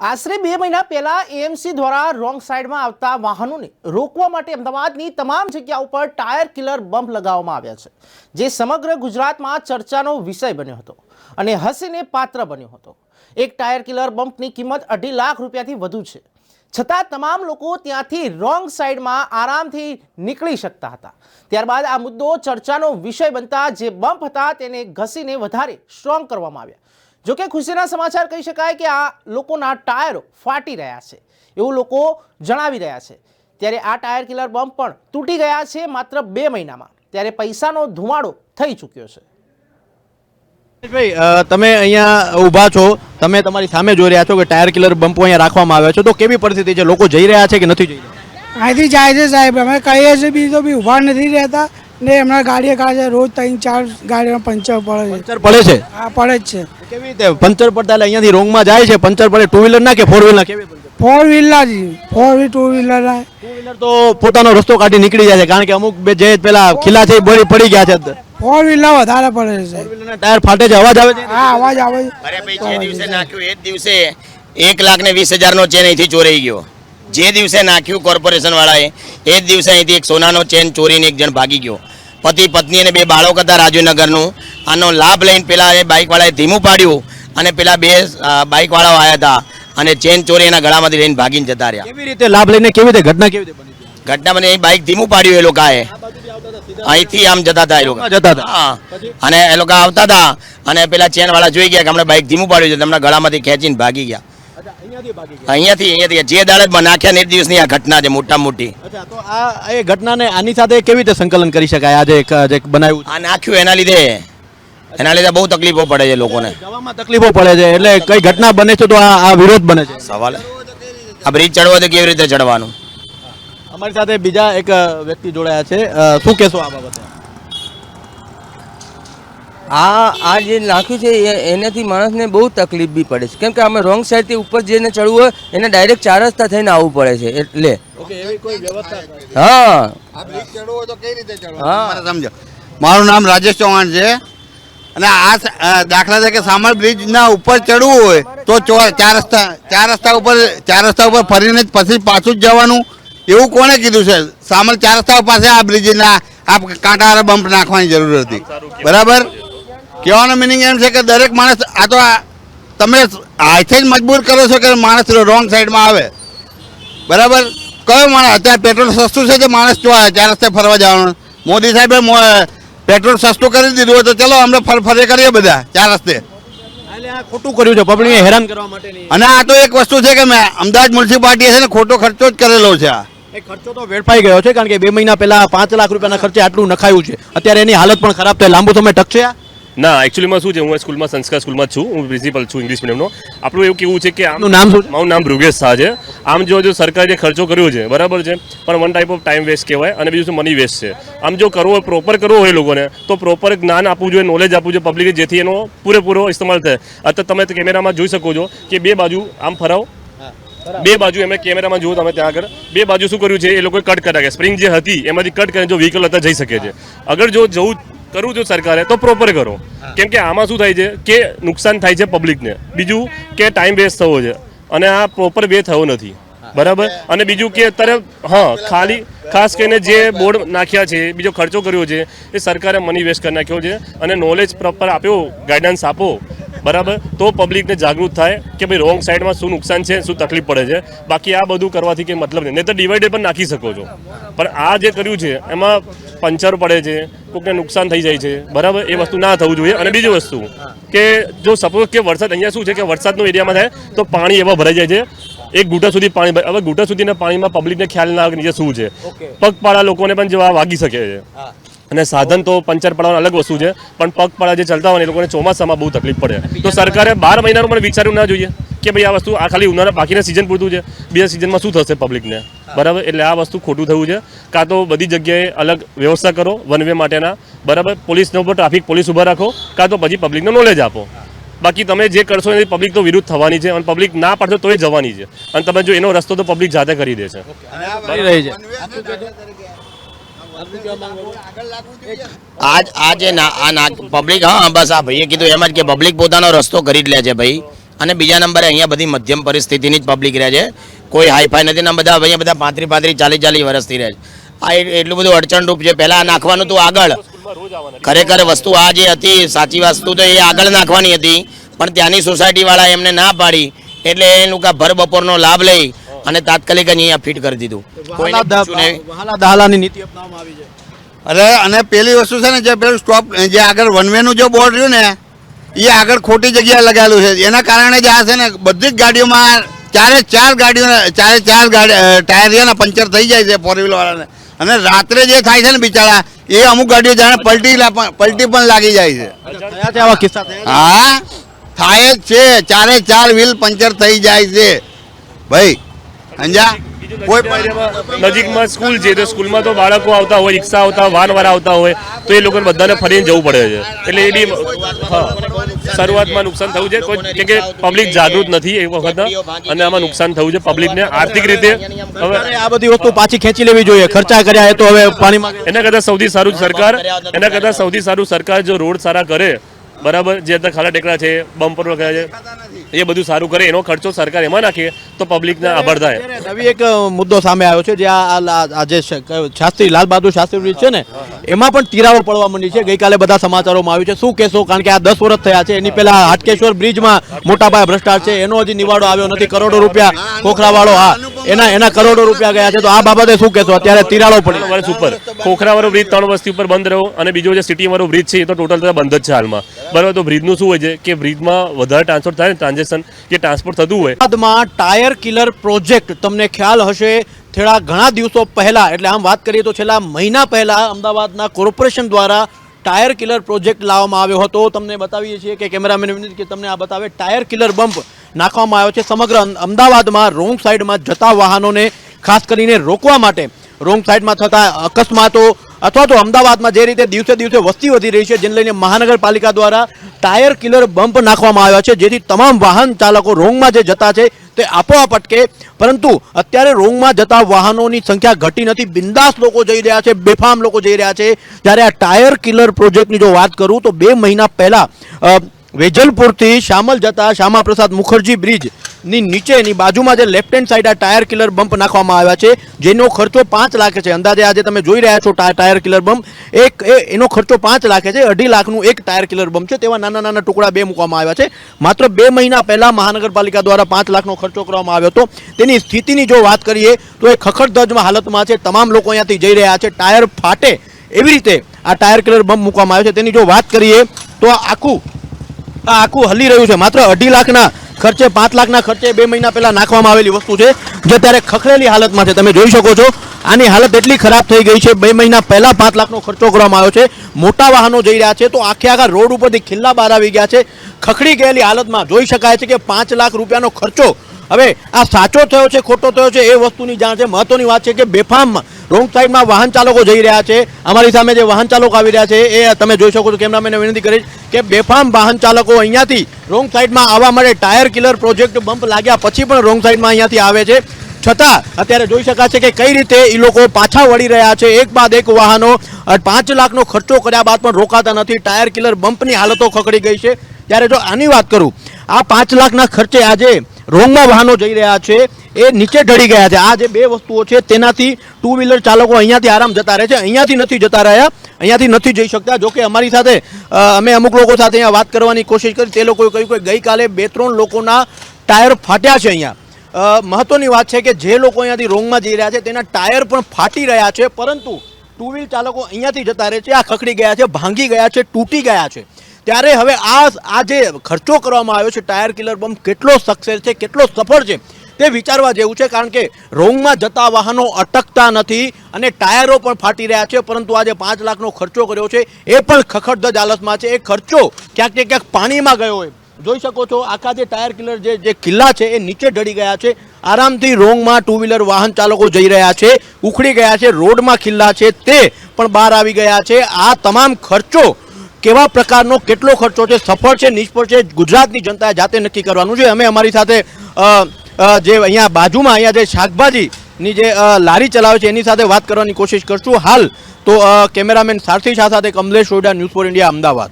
આશરે બે મહિના પહેલા એએમસી દ્વારા રોંગ સાઈડમાં આવતા વાહનોને રોકવા માટે અમદાવાદની તમામ જગ્યા ઉપર ટાયર કિલર બમ્પ લગાવવામાં આવ્યા છે, જે સમગ્ર ગુજરાતમાં ચર્ચાનો વિષય બન્યો હતો અને હસીને પાત્ર બન્યો હતો. એક ટાયર કિલર બમ્પની કિંમત અઢી લાખ રૂપિયાથી વધુ છે. છતાં તમામ લોકો ત્યાંથી રોંગ સાઈડમાં આરામથી નીકળી શકતા હતા. ત્યારબાદ આ મુદ્દો ચર્ચાનો વિષય બનતા જે બમ્પ હતા તેને ઘસીને વધારે સ્ટ્રોંગ કરવામાં આવ્યા. જોકે ખુશીના સમાચાર કહી શકાય કે આ લોકોના ટાયરો ફાટી રહ્યા છે એવું લોકો જણાવી રહ્યા છે. ત્યારે આ ટાયર કિલર બમ્પ પણ તૂટી ગયા છે માત્ર બે મહિનામાં. ત્યારે પૈસાનો ધુમાડો થઈ ચૂક્યો છે. ભાઈ તમે અહીંયા ઊભા છો તમે તમારી સામે જોઈ રહ્યા છો કે ટાયર કિલર બમ્પો અહીંયા રાખવામાં આવ્યા છે. તો કેવી પરિસ્થિતિ છે? લોકો જઈ રહ્યા છે કે નથી જઈ રહ્યા? અહીંથી જાય છે સાહેબ અમે કહીએ છીએ બી તો બી ઊભા નથી રહેતા. ને હમણાં ગાડીએ કાઢે છે રોજ ત્રણ ચાર ગાડીમાં પંચર પડે છે. પંચર પડે છે? હા પડે જ છે. કેવી રીતે? પંચર પડતા એટલે અહીંયાથી રોંગમાં જાય છે? પંચર પડે ટુ વ્હીલર ના કે ફોર વ્હીલર કેવી ફોર વ્હીલર જ four wheel two wheeler two wheeler તો પોતાનો રસ્તો કાઢી નીકળી જાય છે કારણ કે અમુક બે જે પેલા ખીલા છે બળી પડી ગયા છે ફોર વ્હીલર વધારે પડે છે. ટાયર ફાટે છે અવાજ આવે છે? હા અવાજ આવે છે. અરે ભાઈ જે દિવસે નાખ્યું એ જ દિવસે એક લાખ ને વીસ હજારનો ચેન અહીંથી ચોરાઈ ગયો. જે દિવસે નાખ્યું કોર્પોરેશન વાળાએ એ જ દિવસે અહીંથી એક સોનાનો ચેન ચોરીને એક જણ ભાગી ગયો. પતિ પત્ની અને બે બાળકો હતા રાજુનગરનું. આનો લાભ લઈને પેલા એ બાઇકવાળાએ ધીમું પાડ્યું અને પેલા બે બાઇક વાળાઓ આવ્યા હતા અને ચેન ચોરી એના ગળામાંથી લઈને ભાગીને જતા રહ્યા. કેવી રીતે લાભ લઈને કેવી રીતે ઘટના કેવી રીતે બની ઘટના બની અહીં બાઇક ધીમું પાડ્યું એ લોકોએ. અહીંથી આમ જતા હતા એ લોકો. જતા હતા. અને એ લોકો આવતા હતા અને પેલા ચેન વાળા જોઈ ગયા કે હમણાં બાઇક ધીમું પાડ્યું છે તેમના ગળામાંથી ખેંચીને ભાગી ગયા. અહીંયાથી અહીંયાથી જે દાડે નાખ્યા ને એ દિવસની આ ઘટના છે મોટા મોટી. અચ્છા તો આ એ ઘટનાને આની સાથે કેવી રીતે સંકલન કરી શકાય? આજે જે બનાવ્યું? આ નાખ્યું એના લીધે. એના લીધે બહુ તકલીફો પડે છે લોકોને. જવામાં તકલીફો પડે છે એટલે કઈ ઘટના બને છે તો આ આ વિરોધ બને છે? સવાલ આ બ્રિજ ચડવો તો કેવી રીતે ચડવાનું? અમારી સાથે બીજા એક વ્યક્તિ જોડાયા છે. શું કહેશો આ બાબતે? આ આ જે નાખ્યું છે એ- એનાથી માણસને બહુ તકલીફ બી પડે છે. કેમ કે અમે રોંગ સાઈડથી ઉપર જઈને ચડવું હોય એને ડાયરેક્ટ ચાર રસ્તા થઈને આવવું પડે છે એટલે. હા. હા. સમજો. મારું નામ રાજેશ ચૌહાણ છે. અને આ દાખલા તરીકે સામર બ્રિજના ઉપર ચડવું હોય તો ચો- ચાર રસ્તા ચાર રસ્તા ઉપર ચાર રસ્તા ઉપર ફરીને જ પછી પાછું જ જવાનું. એવું કોણે કીધું છે? સામર ચાર રસ્તા પાસે આ બ્રિજના આ કાંટાવાળા બમ્પ નાખવાની જરૂર હતી. બરાબર? કહેવાનો મિનિંગ એમ છે કે દરેક માણસ આ તો તમે હાથે જ મજબૂર કરો છો કે માણસ રોંગ સાઈડમાં આવે. બરાબર? કયો માણસ? અત્યારે પેટ્રોલ સસ્તું છે કે માણસ જો ચાર રસ્તે ફરવા જવાનું? મોદી સાહેબે પેટ્રોલ સસ્તું કરી દીધું હોય તો ચલો અમને ફર ફરે કરીએ બધા ચાર રસ્તે. ખોટું કર્યું છે પબ્લિકને હેરાન કરવા માટે અને આ તો એક વસ્તુ છે કે મેં અમદાવાદ મ્યુનિસિપાલિટી છે ને ખોટો ખર્ચો જ કરેલો છે આ. એ ખર્ચો તો વેડફાઈ ગયો છે કારણ કે બે મહિના પહેલા પાંચ લાખ રૂપિયાના ખર્ચે આટલું નખાયું છે. અત્યારે એની હાલત પણ ખરાબ થાય લાંબો સમય ટકશે આ? ના એકચ્યુઅલીમાં શું છે હું સ્કૂલમાં સંસ્કાર સ્કૂલમાં છું. હું પ્રિન્સિપલ છું ઇંગ્લિશ મીડિયમનો આપણું એવું કેવું છે કે આમનું નામ શું મારું નામ ભૃગેશ શાહ છે. આમ જો જો સરકારે જે ખર્ચો કર્યો છે બરાબર છે પણ one type of time waste કહેવાય અને બીજું મની વેસ્ટ છે. આમ જો કરવો હોય પ્રોપર કરવો હોય લોકોને તો પ્રોપર જ્ઞાન આપવું જોઈએ નોલેજ આપવું જોઈએ પબ્લિકે જેથી એનો પૂરેપૂરો ઇસ્તેમાલ થાય. અત્યારે તમે કેમેરામાં જોઈ શકો છો કે બે બાજુ આમ ફરાવો. બે બાજુ એમણે કેમેરામાં જોયું તમે ત્યાં આગળ. બે બાજુ શું કર્યું છે એ લોકોએ કટ કર્યા કે સ્પ્રિંગ જે હતી એમાંથી કટ કરીને જો વ્હીકલ હતા જઈ શકે છે. અગર જો જવું કરવું જો સરકારે તો પ્રોપર કરો. કેમ કે આમાં શું થાય છે કે નુકસાન થાય છે પબ્લિકને બીજું કે ટાઈમ વેસ્ટ થવો છે. અને આ પ્રોપર વે થયો નથી. બરાબર? અને બીજું કે અત્યારે હા ખાલી ખાસ કરીને જે બોર્ડ નાખ્યા છે બીજો ખર્ચો કર્યો છે એ સરકારે મની વેસ્ટ કરી નાખ્યો છે. અને નોલેજ પ્રોપર આપ્યો ગાઈડન્સ આપો. બરાબર? તો પબ્લિકને જાગૃત થાય કે ભાઈ રોંગ સાઈડમાં શું નુકસાન છે શું તકલીફ પડે છે. બાકી આ બધું કરવાથી કંઈ મતલબ નહીં. નહીં તો ડિવાઈડર પણ નાખી શકો છો. પણ આ જે કર્યું છે એમાં પંચર પડે છે કોઈકને નુકસાન થઈ જાય છે. બરાબર? એ વસ્તુ ના થવું જોઈએ. અને બીજી વસ્તુ કે જો સપોઝ કે વરસાદ અહીંયા શું છે કે વરસાદનો એરિયામાં થાય તો પાણી એવા ભરાઈ જાય છે. એક ઘૂંટા સુધી પાણી ભરાય. હવે ઘૂંટા સુધીના પાણીમાં પબ્લિકને ખ્યાલ ના આવે કે નીચે શું છે. પગપાળા લોકોને પણ જેવા વાગી શકે છે. અને સાધન તો પંચર પડવાનું અલગ વસ્તુ છે પણ પગપાળા જે ચાલતા હોય એ લોકોને ચોમાસામાં બહુ તકલીફ પડે. તો સરકારે બાર મહિનાનું પણ વિચાર્યું ના જોઈએ કે ભાઈ આ વસ્તુ આ ખાલી ઉનાળા બાકીના સિઝન પૂરતું છે. બીજા સિઝનમાં શું થશે પબ્લિકને બરાબર? એટલે આ વસ્તુ ખોટું થયું છે. કાં તો બધી જગ્યાએ અલગ વ્યવસ્થા કરો વન વે માટેના. બરાબર? પોલીસનો ઉપર ટ્રાફિક પોલીસ ઊભા રાખો કાં તો પછી પબ્લિકને નોલેજ આપો. બાકી તમે જે કરશો એની પબ્લિક તો વિરુદ્ધ થવાની છે અને પબ્લિક ના પાડશો તો એ જવાની છે. અને તમે જો એનો રસ્તો તો પબ્લિક જાતે કરી દેશે. આજ, આજે પબ્લિક હા બસ આ ભાઈએ કીધું એમ જ કે પબ્લિક પોતાનો રસ્તો કરી જ લે છે ભાઈ. અને બીજા નંબરે અહીંયા બધી મધ્યમ પરિસ્થિતિની જ પબ્લિક રહે છે. કોઈ હાઈફાઈ નથી, ને બધા અહીંયા બધા પાંત્રી પાંત્રી ચાલીસ ચાલીસ વર્ષથી રહે છે. આ એટલું બધું અડચણરૂપ છે. પહેલાં નાખવાનું તું આગળ. ખરેખર વસ્તુ આ જે હતી, સાચી વસ્તુ તો એ આગળ નાખવાની હતી. પણ ત્યાંની સોસાયટીવાળા એમને ના પાડી. એટલે એનું કા ભર બપોરનો લાભ લઈ અને તાત્કાલિક અહીંયા ફિટ કરી દીધું. કોઈને વહાલા પૂછ્યું નહીં. દા- વહાલા દહાલાની નીતિ અપનાવવામાં આવી છે. અરે અને પેલી વસ્તુ છે ને જે પેલું સ્ટોપ જે આગળ વનવેનું જે બોર્ડ રહ્યું ને એ આગળ ખોટી જગ્યાએ લગાવેલું છે. એના કારણે જે આ છે ને બધી જ ગાડીઓમાં ચારે ચાર ગાડીઓ ચારે ચાર ગાડી ટાયર છે ને પંચર થઈ જાય છે ફોર વ્હીલર વાળાને. અને રાત્રે જે થાય છે ને બિચારા એ અમુક ગાડીઓ જાણે પલટી પલટી પણ લાગી જાય છે? હા થાય જ છે. ચારે ચાર વ્હીલ પંચર થઈ જાય છે. ભાઈ સમજા કોઈ પણ નજીકમાં સ્કૂલ છે તો સ્કૂલમાં તો બાળકો આવતા હોય રિક્ષા આવતા વાનવાળા આવતા હોય તો એ લોકોને બધાને ફરીને જવું પડે છે. એટલે એ બી હા શરૂઆતમાં નુકસાન થયું છે. કોઈ કેમ કે પબ્લિક જાગૃત નથી એ વખત અને આમાં નુકસાન થયું છે પબ્લિકને આર્થિક રીતે હવે આ બધી વસ્તુ પાછી ખેંચી લેવી જોઈએ. ખર્ચા કર્યા એ તો હવે પાણીમાં એના કરતાં સૌથી સારું સરકાર એના કરતાં સૌથી સારું સરકાર જો રોડ સારા કરે બરાબર જે અત્યારે ખાડા ટેકરા છે બમ્પર વગેરે છે એ બધું સારું કરે એનો ખર્ચો સરકાર એમાં નાખે. તો પબ્લિકને આભાર નવી એક મુદ્દો સામે આવ્યો છે જે આ જે શાસ્ત્રી લાલ બહાદુર શાસ્ત્રી છે ને એમાં પણ તિરાડો પડવા માંડી છે. ગઈકાલે બધા સમાચારોમાં આવ્યું છે. શું કહેશો? કારણ કે આ દસ વર્ષ થયા છે. એની પહેલા હાટકેશ્વર બ્રિજમાં મોટા પાયે ભ્રષ્ટાચાર છે. એનો હજી નિવાડો આવ્યો નથી. કરોડો રૂપિયા ખોખરાવાળો હા. એના એના કરોડો રૂપિયા ગયા છે. તો આ બાબતે શું કહેશો? અત્યારે તિરાડો પડે. વર્ષ ઉપર. ખોખરાવાળો બ્રિજ ત્રણ વર્ષથી ઉપર બંધ રહ્યો અને બીજો જે સિટી વાળો બ્રિજ છે એ તો ટોટલ બંધ જ છે હાલમાં. બરાબર તો બ્રિજનું શું હોય છે? કે બ્રિજમાં વધારે ટ્રાન્સફર થાય ને ટ્રાન્ઝેક્શન જે ટ્રાન્સપોર્ટ થતું હોય. અમદાવાદમાં ટાયર કિલર પ્રોજેક્ટ તમને ખ્યાલ હશે, થોડા ઘણા દિવસો પહેલાં, એટલે આમ વાત કરીએ તો છેલ્લા મહિના પહેલાં અમદાવાદના કોર્પોરેશન દ્વારા ટાયર કિલર પ્રોજેક્ટ લાવવામાં આવ્યો હતો. તમને બતાવીએ છીએ કે કેમેરામેન વિનંતી કે તમને આ બતાવે ટાયર કિલર બમ્પ નાખવામાં આવ્યો છે. સમગ્ર અમદાવાદમાં રોંગ સાઈડમાં જતા વાહનોને ખાસ કરીને રોકવા માટે, રોંગ સાઈડમાં થતા અકસ્માતો અથવા તો અમદાવાદમાં જે રીતે દિવસે દિવસે વસ્તી વધી રહી છે, જેને લઈને મહાનગરપાલિકા દ્વારા ટાયર કિલર બમ્પ નાખવામાં આવ્યા છે, જેથી તમામ વાહન ચાલકો રોંગમાં જે જતા છે તે આપોઆપ અટકે. પરંતુ અત્યારે રોંગમાં જતા વાહનોની સંખ્યા ઘટી નથી. બિંદાસ લોકો જઈ રહ્યા છે, બેફામ લોકો જઈ રહ્યા છે. જ્યારે આ ટાયર કિલર પ્રોજેક્ટની જો વાત કરું તો બે મહિના પહેલા વેજલપુરથી શામલ જતા શ્યામા પ્રસાદ મુખર્જી બ્રિજની નીચેની બાજુમાં જે લેફ્ટ હેન્ડ સાઈડ આ ટાયર કિલર બમ્પ નાખવામાં આવ્યા છે, જેનો ખર્ચો પાંચ લાખ છે. અંદાજે આજે તમે જોઈ રહ્યા છો ટાયર કિલર બમ્પ એક એનો ખર્ચો પાંચ લાખ છે, અઢી લાખનું એક ટાયર કિલર બમ્પ છે. તેવા નાના નાના ટુકડા બે મૂકવામાં આવ્યા છે. માત્ર બે મહિના પહેલા મહાનગરપાલિકા દ્વારા પાંચ લાખનો ખર્ચો કરવામાં આવ્યો હતો. તેની સ્થિતિની જો વાત કરીએ, તો એ ખખડધજમાં હાલતમાં છે. તમામ લોકો અહીંયાથી જઈ રહ્યા છે. ટાયર ફાટે એવી રીતે આ ટાયર કિલર બમ્પ મૂકવામાં આવ્યો છે. તેની જો વાત કરીએ, તો આખું આખું હલી રહ્યું છે. માત્ર અઢી લાખના ખર્ચે, પાંચ લાખના ખર્ચે બે મહિના પહેલાં નાખવામાં આવેલી વસ્તુ છે, જે અત્યારે ખખડેલી હાલતમાં છે. તમે જોઈ શકો છો, આની હાલત એટલી ખરાબ થઈ ગઈ છે, બે મહિના પહેલાં પાંચ લાખનો ખર્ચો કરવામાં આવ્યો છે. મોટા વાહનો જઈ રહ્યા છે, તો આખે આખા રોડ ઉપરથી ખિલ્લા બહાર આવી ગયા છે. ખખડી ગયેલી હાલતમાં જોઈ શકાય છે કે પાંચ લાખ રૂપિયાનો ખર્ચો હવે આ સાચો થયો છે, ખોટો થયો છે એ વસ્તુની જાણ છે. મહત્વની વાત છે કે બેફામ રોંગ સાઈડમાં વાહન ચાલકો જઈ રહ્યા છે. અમારી સામે જે વાહન ચાલકો આવી રહ્યા છે, એ તમે જોઈ શકો છો. કેમેરામેને વિનંતી કરીશ કે બેફામ વાહન ચાલકો અહીંયાથી રોંગ સાઈડમાં આવવા માટે ટાયર કિલર પ્રોજેક્ટ બમ્પ લાગ્યા પછી પણ રોંગ સાઈડમાં અહીંયાથી આવે છે. છતાં અત્યારે જોઈ શકાય છે કે કઈ રીતે એ લોકો પાછા વળી રહ્યા છે. એક બાદ એક વાહનો પાંચ લાખનો ખર્ચો કર્યા બાદ પણ રોકાતા નથી. ટાયર કિલર બમ્પની હાલતો ખકડી ગઈ છે. ત્યારે જો આની વાત કરું, આ પાંચ લાખના ખર્ચે આજે રોંગમાં વાહનો જઈ રહ્યા છે. એ નીચે ઢળી ગયા છે. આ જે બે વસ્તુઓ છે, તેનાથી ટુ વ્હીલર ચાલકો અહીંયાથી આરામ જતા રહે છે. અહીંયાથી નથી જતા રહ્યા. અહીંયાથી નથી જઈ શકતા. જોકે અમારી સાથે અમે અમુક લોકો સાથે અહીંયા વાત કરવાની કોશિશ કરી. તે લોકોએ કહ્યું કે ગઈકાલે બે ત્રણ લોકોના ટાયર ફાટ્યા છે અહીંયા. મહત્ત્વની વાત છે કે જે લોકો અહીંયાથી રોંગમાં જઈ રહ્યા છે, તેના ટાયર પણ ફાટી રહ્યા છે. પરંતુ ટુ વ્હીલ ચાલકો અહીંયાથી જતા રહે છે. આ ખખડી ગયા છે, ભાંગી ગયા છે, તૂટી ગયા છે. ત્યારે હવે આ આ જે ખર્ચો કરવામાં આવ્યો છે, ટાયર કિલર બમ્પ કેટલો સક્સેસ છે, કેટલો સફળ છે, તે વિચારવા જેવું છે, કારણ કે રોંગમાં જતા વાહનો અટકતા નથી અને ટાયરો પણ ફાટી રહ્યા છે, પરંતુ આજે પાંચ લાખનો ખર્ચો કર્યો છે, એ પણ ખખડધજ હાલતમાં છે, એ ખર્ચો ક્યાંક ને ક્યાંક પાણીમાં ગયો હોય. જોઈ શકો છો, આખા જે ટાયર કિલર જે જે કિલ્લા છે, એ નીચે ઢળી ગયા છે, આરામથી રોંગમાં ટુ વ્હીલર વાહન ચાલકો જઈ રહ્યા છે, ઉખડી ગયા છે, રોડમાં ખિલ્લા છે તે પણ બહાર આવી ગયા છે, આ તમામ ખર્ચો કેવા પ્રકારનો કેટલો ખર્ચો છે, સફળ છે, નિષ્ફળ છે, ગુજરાતની જનતાએ જાતે નક્કી કરવાનું છે. અમે અમારી સાથે જે અહીંયા બાજુમાં અહીંયા જે શાકભાજીની જે લારી ચલાવે છે, એની સાથે વાત કરવાની કોશિશ કરશું. હાલ તો કેમેરામેન સારથી શાહ સાથે Kamlesh Roda news for India, Ahmedabad.